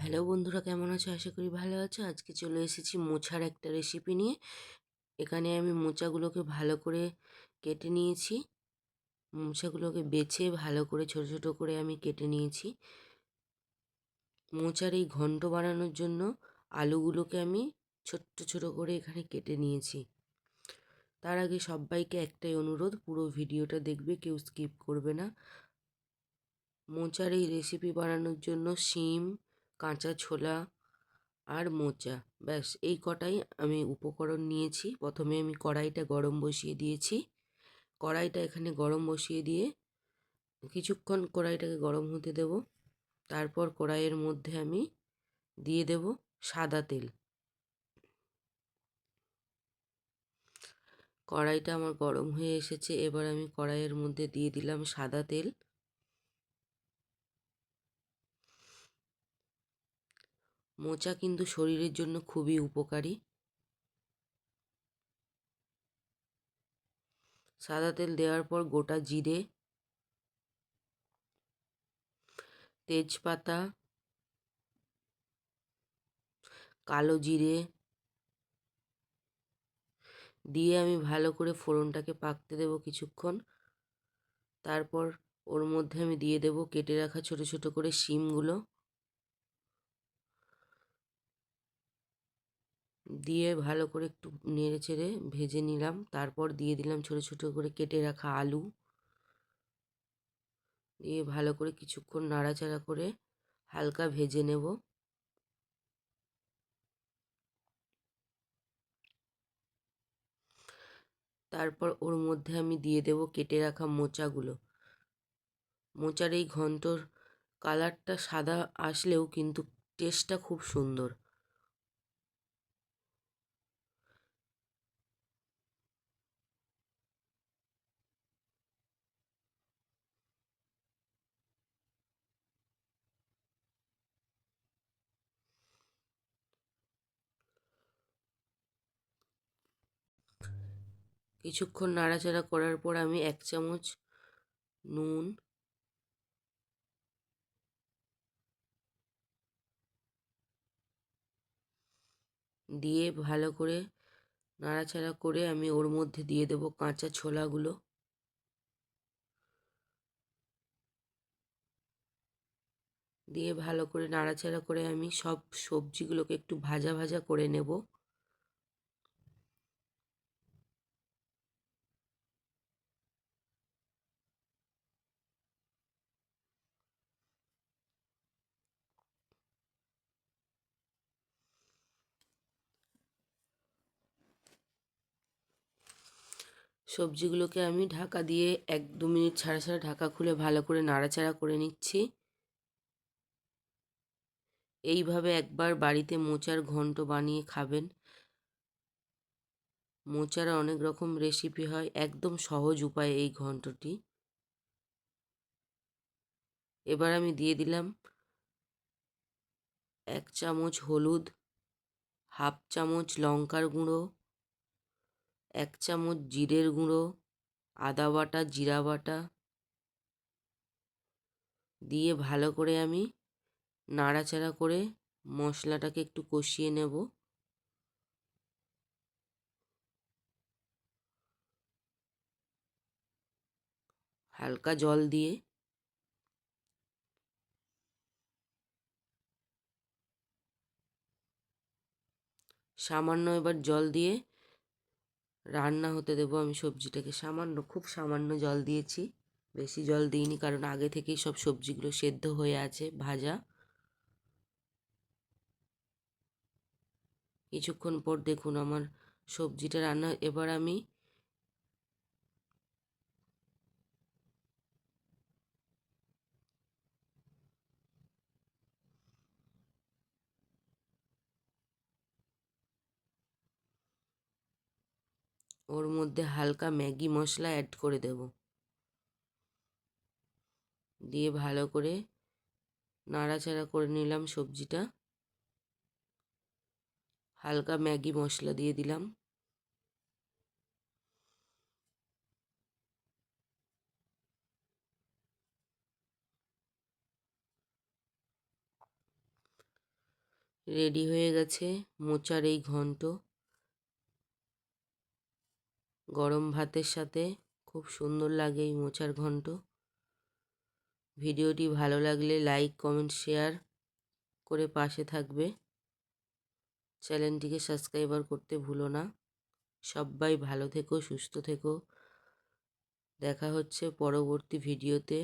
Hello বন্ধুরা, কেমন আছো? আশা করি ভালো আছো। আজকে চলে এসেছি মোচার একটা রেসিপি নিয়ে। এখানে আমি মোচাগুলোকে ভালো করে কেটে নিয়েছি। মোচাগুলোকে বেছে ভালো করে, ছোট ছোট করে আমি কেটে নিয়েছি। মোচার এই ঘন্ট বানানোর জন্য আলুগুলোকে আমি ছোট্ট, ছোট করে এখানে কেটে নিয়েছি। তার আগে সবাইকে একটাই অনুরোধ, পুরো ভিডিওটা দেখবে, কেউ স্কিপ করবে না। মোচার এই রেসিপি বানানোর জন্য শিম কাঁচা ছোলা আর মোচা। ব্যাস, এই কটাই আমি উপকরণ নিয়েছি। প্রথমে আমি কড়াইটা গরম বসিয়ে দিয়েছি। কড়াইটা এখানে গরম বসিয়ে দিয়ে কিছুক্ষণ কড়াইটাকে গরম হতে দেব। তারপর কড়াইয়ের মধ্যে আমি দিয়ে দেব সাদা তেল। কড়াইটা আমার গরম হয়ে এসেছে। এবার আমি কড়াইয়ের মধ্যে দিয়ে দিলাম সাদা তেল। মোচা কিন্তু শরীরের জন্য খুবই উপকারী। সাদা তেল দেওয়ার পর গোটা জিরে, তেজপাতা, কালো জিরে দিয়ে আমি ভালো করে ফোড়নটাকে পাকতে দেব কিছুক্ষণ। তারপর ওর মধ্যে আমি দিয়ে দেব কেটে রাখা ছোট ছোট করে শিমগুলো। দিয়ে ভালো করে একটু নেড়ে চেড়ে ভেজে নিলাম। তারপর দিয়ে দিলাম ছোট ছোট করে কেটে রাখা আলু। দিয়ে ভালো করে কিছুক্ষণ নাড়াচাড়া করে হালকা ভেজে নেব। তারপর ওর মধ্যে আমি দিয়ে দেব কেটে রাখা মোচাগুলো। মোচার এই ঘন্টর কালারটা সাদা আসলেও কিন্তু টেস্টটা খুব সুন্দর। কিছুক্ষণ নাড়াচাড়া করার পর আমি এক চামচ নুন, দিয়ে ভালো করে নাড়াচাড়া করে আমি ওর মধ্যে দিয়ে দেবো কাঁচা ছোলাগুলো। দিয়ে ভালো করে নাড়াচাড়া করে আমি সব সবজিগুলোকে একটু ভাজা ভাজা করে নেব। সবজিগুলোকে আমি ঢাকা দিয়ে এক দু মিনিট ছাড়া ছাড়া ঢাকা খুলে ভালো করে নাড়াচাড়া করে নিচ্ছি। এইভাবে একবার বাড়িতে মোচার ঘন্ট বানিয়ে খাবেন। মোচার অনেক রকম রেসিপি হয়, একদম সহজ উপায়ে এই ঘন্টটি। এবার আমি দিয়ে দিলাম এক চামচ হলুদ, হাফ চামচ লঙ্কার গুঁড়ো। এক চামচ জিরের গুঁড়ো, আদা বাটা, জিরা বাটা দিয়ে ভালো করে আমি নাড়াচাড়া করে মশলাটাকে একটু কষিয়ে নেব। হালকা জল দিয়ে সামান্য এবার জল দিয়ে রান্না হতে দেবো আমি সবজিটাকে। সামান্য, খুব সামান্য জল দিয়েছি। বেশি জল দিইনি কারণ আগে থেকেই সব সবজিগুলো সেদ্ধ হয়ে আছে, ভাজা। কিছুক্ষণ পর দেখুন আমার সবজিটা রান্না, এবার আমি ওর মধ্যে হালকা ম্যাগি মশলা অ্যাড করে দেব। দিয়ে ভালো করে নাড়াচাড়া করে নিলাম সবজিটা। হালকা ম্যাগি মশলা দিয়ে দিলাম। রেডি হয়ে গেছে মোচার এই ঘন্ট। গরম ভাতের সাথে খুব সুন্দর লাগে এই মোচার ঘন্ট। ভিডিওটি ভালো লাগলে লাইক, কমেন্ট, শেয়ার করে পাশে থাকবে। চ্যানেলটিকে সাবস্ক্রাইবার করতে ভুলো না। সবাই ভালো থেকো, সুস্থ থেকো। দেখা হচ্ছে পরবর্তী ভিডিওতে।